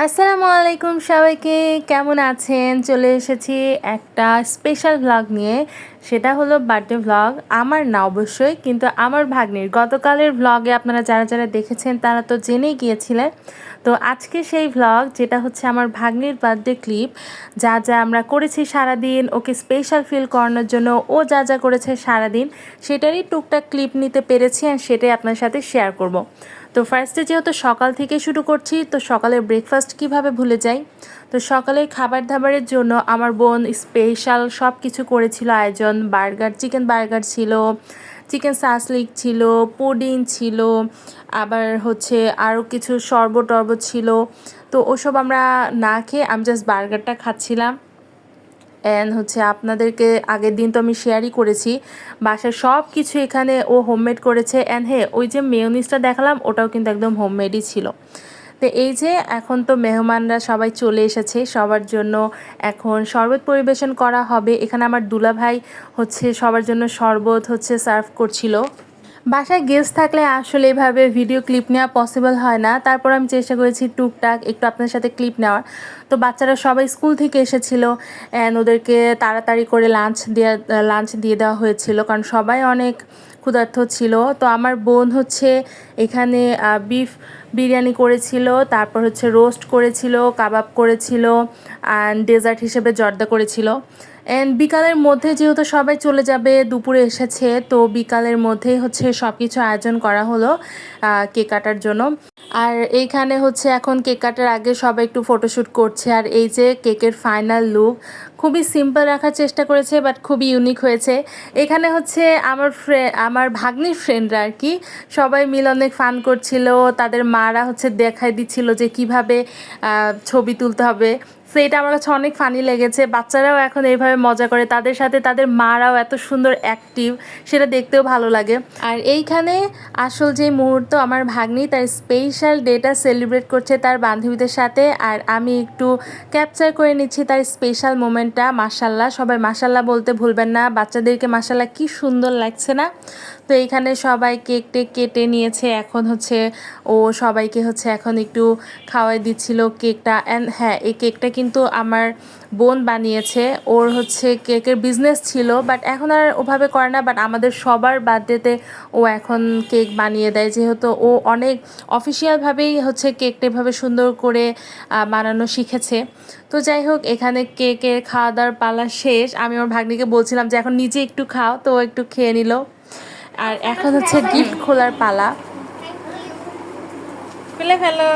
আসসালামু আলাইকুম সবাইকে, কেমন আছেন? চলে এসেছি একটা স্পেশাল ভ্লগ নিয়ে। সেটা হলো বার্থডে ভ্লগ আমার না অবশ্যই, কিন্তু আমার ভাগ্নির। গতকালের ভ্লগে আপনারা যারা যারা দেখেছেন, তারা তো জেনেই গিয়েছিলেন। তো আজকে সেই ভ্লগ যেটা হচ্ছে আমার ভাগ্নির বার্থডে ক্লিপ যা যা আমরা করেছি সারাদিন, ওকে স্পেশাল ফিল করানোর জন্য ও যা যা করেছে সারাদিন, সেটারই টুকটাক ক্লিপ নিতে পেরেছি আর সেটাই আপনার সাথে শেয়ার করব। তো ফার্স্টে যেহেতু সকাল থেকে শুরু করছি, তো সকালের ব্রেকফাস্ট কীভাবে ভুলে যাই? তো সকালের খাবার দাবারের জন্য আমার বোন স্পেশাল সব কিছু করেছিল, আয়োজন। বার্গার চিকেন বার্গার ছিল চিকেন সাসলিক ছিল পুডিং ছিল, আবার হচ্ছে আরও কিছু শরবত টরবত ছিল। তো ওসব আমরা না খেয়ে আমি জাস্ট বার্গারটা খাচ্ছিলাম। অ্যান্ড হচ্ছে আপনাদেরকে আগের দিন তো আমি শেয়ারই করেছি। বাসার সব কিছু এখানে ও হোমমেড করেছে। অ্যান্ড হ্যাঁ ওই যে মেয়নিসটা দেখালাম, ওটাও কিন্তু একদম হোমমেডই ছিল। তো এই যে এখন তো মেহমানরা সবাই চলে এসেছে। সবার জন্য এখন শরবত পরিবেশন করা হবে। এখানে আমার দুলাভাই হচ্ছে সবার জন্য শরবত হচ্ছে সার্ভ করছিল। বাসায় গেস্ট থাকলে আসলে এভাবে ভিডিও ক্লিপ নেওয়া পসিবল হয় না। তারপর আমি চেষ্টা করেছি টুকটাক একটু আপনার সাথে ক্লিপ নেওয়ার। তো বাচ্চারা সবাই স্কুল থেকে এসেছিল অ্যান্ড ওদেরকে তাড়াতাড়ি করে লাঞ্চ দেওয়া লাঞ্চ দিয়ে দেওয়া হয়েছিল। কারণ সবাই অনেক ক্ষুধার্থ ছিল। তো আমার বোন হচ্ছে এখানে বিফ বিরিয়ানি করেছিল, তারপর হচ্ছে রোস্ট করেছিল, কাবাব করেছিল অ্যান্ড ডেজার্ট হিসেবে জর্দা করেছিল। অ্যান্ড বিকালের মধ্যে যেহেতু সবাই চলে যাবে, দুপুরে এসেছে, তো বিকালের মধ্যেই হচ্ছে সব কিছু আয়োজন করা হলো কেক কাটার জন্য। আর এইখানে হচ্ছে এখন কেক কাটার আগে সবাই একটু ফটোশ্যুট করছে। আর এই যে কেকের ফাইনাল লুক খুবই সিম্পল রাখার চেষ্টা করেছে বাট খুবই ইউনিক হয়েছে। এখানে হচ্ছে আমার ফ্রে আমার ভাগ্নির ফ্রেন্ডরা আর কি, সবাই মিলে অনেক ফান করছিল। তাদের মারা হচ্ছে দেখাই দিচ্ছিল যে কীভাবে ছবি তুলতে হবে। সো এটা আমার কাছে অনেক ফানি লেগেছে। বাচ্চারাও এখন এইভাবে মজা করে, তাদের সাথে তাদের মারাও এত সুন্দর অ্যাক্টিভ সেটা দেখতেও ভালো লাগে। আর এইখানে আসল যে মুহূর্ত, আমার ভাগ্নি তার স্পেশাল ডেটা সেলিব্রেট করছে তার বান্ধবীদের সাথে। আর আমি একটু ক্যাপচার করে নিচ্ছি তার স্পেশাল মোমেন্টটা মাসাল্লাহ সবাই মাসাল্লাহ বলতে ভুলবেন না, বাচ্চাদেরকে মাসাল্লাহ কি সুন্দর লাগছে না? তো এইখানে সবাই কেক টেক কেটে নিয়েছে। এখন হচ্ছে ও সবাইকে হচ্ছে এখন একটু খাওয়াই দিচ্ছিল কেকটা অ্যান্ড হ্যাঁ এই কেকটা কিন্তু আমার বোন বানিয়েছে। ওর হচ্ছে কেকের বিজনেস ছিল বাট এখন আর ওভাবে করে না বাট আমাদের সবার বার্থডেতে ও এখন কেক বানিয়ে দেয়। যেহেতু ও অনেক অফিসিয়ালভাবেই হচ্ছে কেকটা এভাবে সুন্দর করে বানানো শিখেছে। তো যাই হোক, এখানে কেকের খাওয়া দাওয়ার পালা শেষ। আমি ওর ভাগ্নিকে বলছিলাম যে, এখন নিজে একটু খাও। তো একটু খেয়ে নিল। আর এখন হচ্ছে গিফট খোলার পালা। খুলে ফেলো।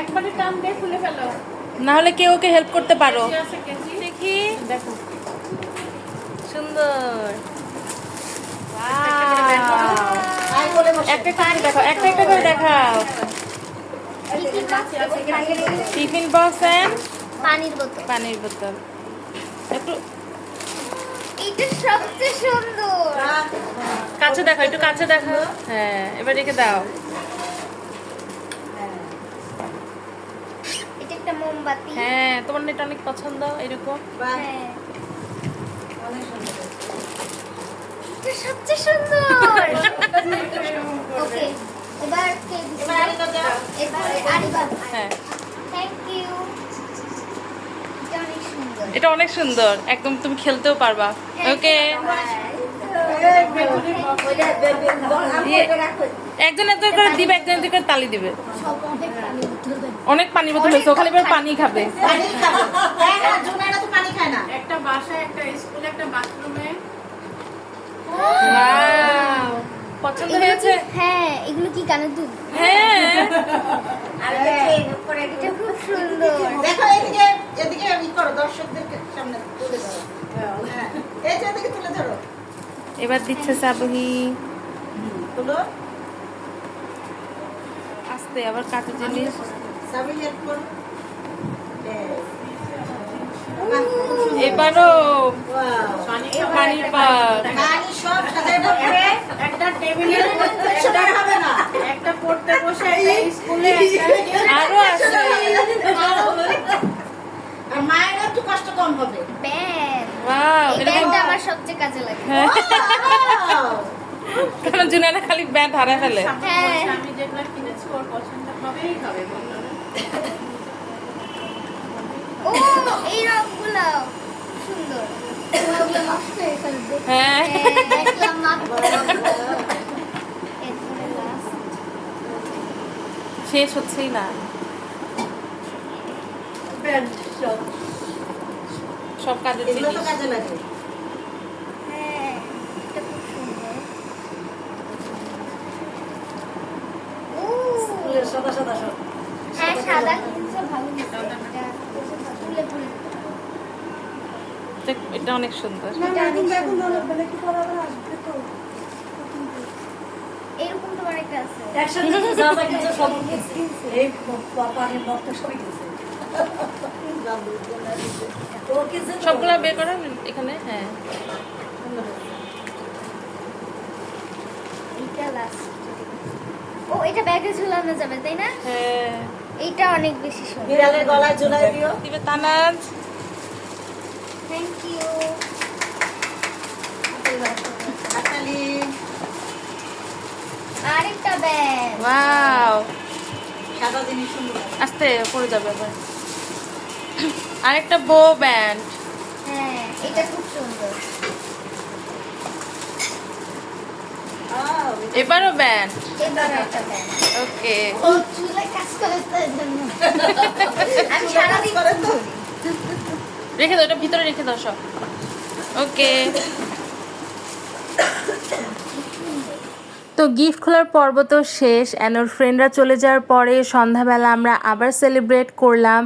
একবারে টান দিয়ে খুলে ফেলো। না হলে কেউ ওকে হেল্প করতে পারো। দেখি। দেখো। সুন্দর। একটা একটা করে দেখাও একটা একটা করে দেখাও। আছে আছে টিফিন বক্স এন্ড পানির বোতল। পানির বোতল। একটু এটা সবচেয়ে সুন্দর। কাছে দেখো একটু কাছে দেখো হ্যাঁ এবার রেখে দাও এটা একটা মোমবাতি। হ্যাঁ তোমার নেট অনেক পছন্দ এরকম? হ্যাঁ। অনেক সুন্দর। এটা সবচেয়ে সুন্দর। ওকে এবার কে এবার এবার হ্যাঁ। থ্যাংক ইউ এটা অনেক সুন্দর। এটা অনেক সুন্দর একদম তুমি খেলতেও পারবা। ওকে। একজন একজন করে দিবে একজন একজন করে তালি দিবে। অনেক পানি বোতল হয়েছে ও খালি এবার পানি খাবে। পানি খাব হ্যাঁ হ্যাঁ জুনাইরা তো পানি খায় না একটা বাসায় একটা স্কুলে একটা বাথরুমে! পছন্দ হয়েছে? হ্যাঁ এগুলো কি কানে দুধ হ্যাঁ। এটা খুব সুন্দর। দেখো এদিকে এদিকে ই করো দর্শকদের সামনে তুলে ধরো। হ্যাঁ এই যে এদিকে তুলে ধরো। এবার দিচ্ছে সাবহি। তুলো। আস্তে আবার কাঠের জিনিস হবে হবে হ্যাঁ কারণ জুনানা খালি ব্যাট হারায় ফেলে হ্যাঁ। আমি যেগুলো কিনেছি, ওর পছন্দ বললাম না? ও এই রংগুলো সুন্দর হয়ে। শেষ হচ্ছেই না। সব সব কাজের জিনিস। কাজে লাগে। হ্যাঁ এটা খুব সুন্দর। ও ফুলের সাদা সাদা সব সাদা ভালো এটা অনেক সুন্দর। এরকম তোমার একটা আছে। সবগুলা বের করেন এখানে হ্যাঁ। ও এটা ব্যাগে ঝুলানো যাবে তাই না? হ্যাঁ। এইটা অনেক বেশি সুন্দর। বিড়ালের গলায় ঝুলাই দিও। দিবে তানাজ থ্যাংক ইউ আরেকটা ব্যাগ ওয়াও সাদা জিনিস সুন্দর আস্তে পড়ে যাবে আবার আরেকটা বো ব্যান্ড হ্যাঁ এটা খুব সুন্দর। এবারও ব্যান্ড ওকে। রেখে দাও ওটা ভিতরে রেখে দাও সব। ওকে তো গিফট খোলার পর্ব তো শেষ অ্যানোর ফ্রেন্ডরা চলে যাওয়ার পরে সন্ধ্যাবেলা আমরা আবার সেলিব্রেট করলাম।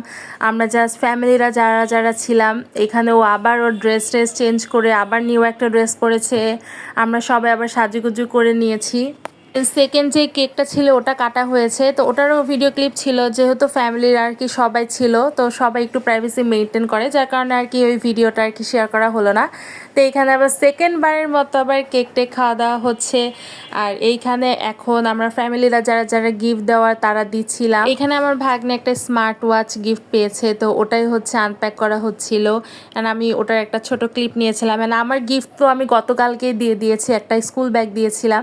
আমরা জাস্ট ফ্যামিলিরা যারা যারা ছিলাম, এখানে ও আবার ওর ড্রেস ট্রেস চেঞ্জ করে আবার নিউ একটা ড্রেস পরেছে। আমরা সবাই আবার সাজুগুজু করে নিয়েছি। সেকেন্ড যে কেকটা ছিল, ওটা কাটা হয়েছে। তো ওটারও ভিডিও ক্লিপ ছিল, যেহেতু ফ্যামিলির আর কি সবাই ছিল, তো সবাই একটু প্রাইভেসি মেনটেন করে, যার কারণে আর কি ওই ভিডিওটা আর কি শেয়ার করা হলো না। তো এইখানে আবার সেকেন্ড বারের মতো আবার কেক টেক খাওয়া দাওয়া হচ্ছে। আর এইখানে এখন আমরা ফ্যামিলিরা যারা যারা গিফট দেওয়ার, তারা দিচ্ছিলাম। এখানে আমার ভাগ্নে একটা স্মার্ট ওয়াচ গিফট পেয়েছে, তো ওটাই হচ্ছে আনপ্যাক করা হচ্ছিল। অ্যান্ড আমি ওটার একটা ছোট ক্লিপ নিয়েছিলাম। অ্যান্ড আমার গিফট তো আমি গতকালকেই দিয়ে দিয়েছি, একটা স্কুল ব্যাগ দিয়েছিলাম।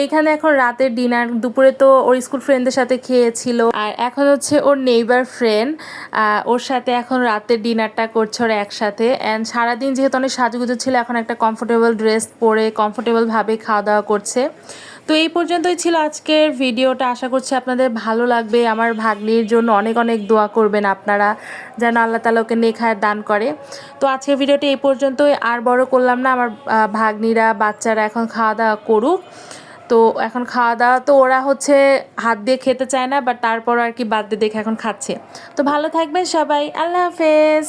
এইখানে এখন রাতের ডিনার, দুপুরে তো ওর স্কুল ফ্রেন্ডদের সাথে খেয়েছিল। আর এখন হচ্ছে ওর নেইবার ফ্রেন্ড ওর সাথে এখন রাতের ডিনারটা করছে ওরা একসাথে। অ্যান্ড সারাদিন যেহেতু অনেক সাজুগুজু ছিল, এখন একটা কমফোর্টেবল ড্রেস পরে কমফোর্টেবলভাবে খাওয়া দাওয়া করছে। তো এই পর্যন্তই ছিল আজকের ভিডিওটা। আশা করছি আপনাদের ভালো লাগবে। আমার ভাগ্নির জন্য অনেক অনেক দোয়া করবেন আপনারা, যেন আল্লাহ তালা ওকে নেখায় দান করে। তো আজকের ভিডিওটা এই পর্যন্তই। আর বড় করলাম না, আমার ভাগ্নিরা, বাচ্চারা এখন খাওয়া দাওয়া করুক। তো এখন খাওয়া দাওয়া তো ওরা হচ্ছে হাত দিয়ে খেতে চায় না বাট তারপর আর কি বাদ দিয়ে দেখে এখন খাচ্ছে। তো ভালো থাকবেন সবাই, আল্লাহ হাফেজ।